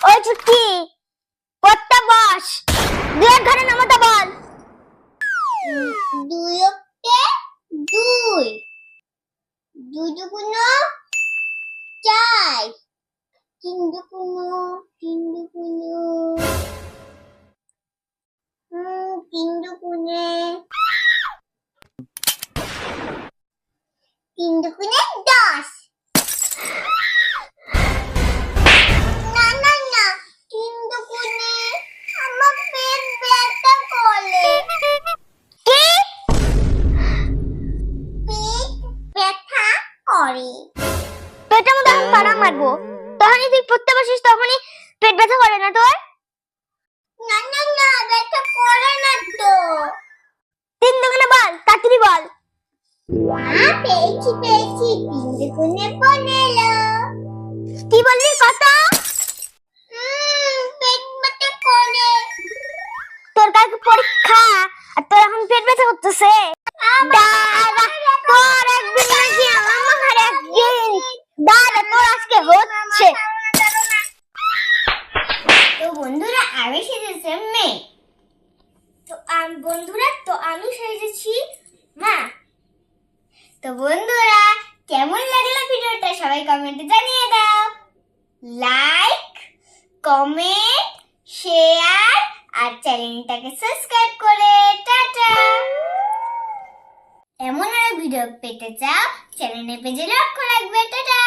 ওই চুক্তি পড়তে বস। দুই বল দুই অক্টে দুই দুই। দুগুণ চার তিন দুগুণ তিন দুগুণ তিন দুগুণে তিন দুগুণে করে পেটের মধ্যে আমি পাড়া মারবো। তখনই তুই পড়তে বসিস তখনই পেট ব্যথা করে না তোর? না না না ব্যথা করে না তো। তিন দোকানে বল তাড়াতাড়ি বল। পেয়েছি পেয়েছি তিন দুগুণে পনেরো কি বললি কত? তোর কালকে পরীক্ষা আর তোর এখন পেট ব্যথা করতেছে। আমি সেজেছি মেয়ে তো আম বন্ধুরা, তো আমি সেজেছি মা। তো বন্ধুরা, কেমন লাগল ভিডিওটা সবাই কমেন্টে জানিয়ে দাও। লাইক কমেন্ট শেয়ার আর চ্যানেলটাকে সাবস্ক্রাইব করে। টাটা। এমন আরও ভিডিও পেতে চাও চ্যানেলের পেজে লক্ষ্য রাখবে। টাটা।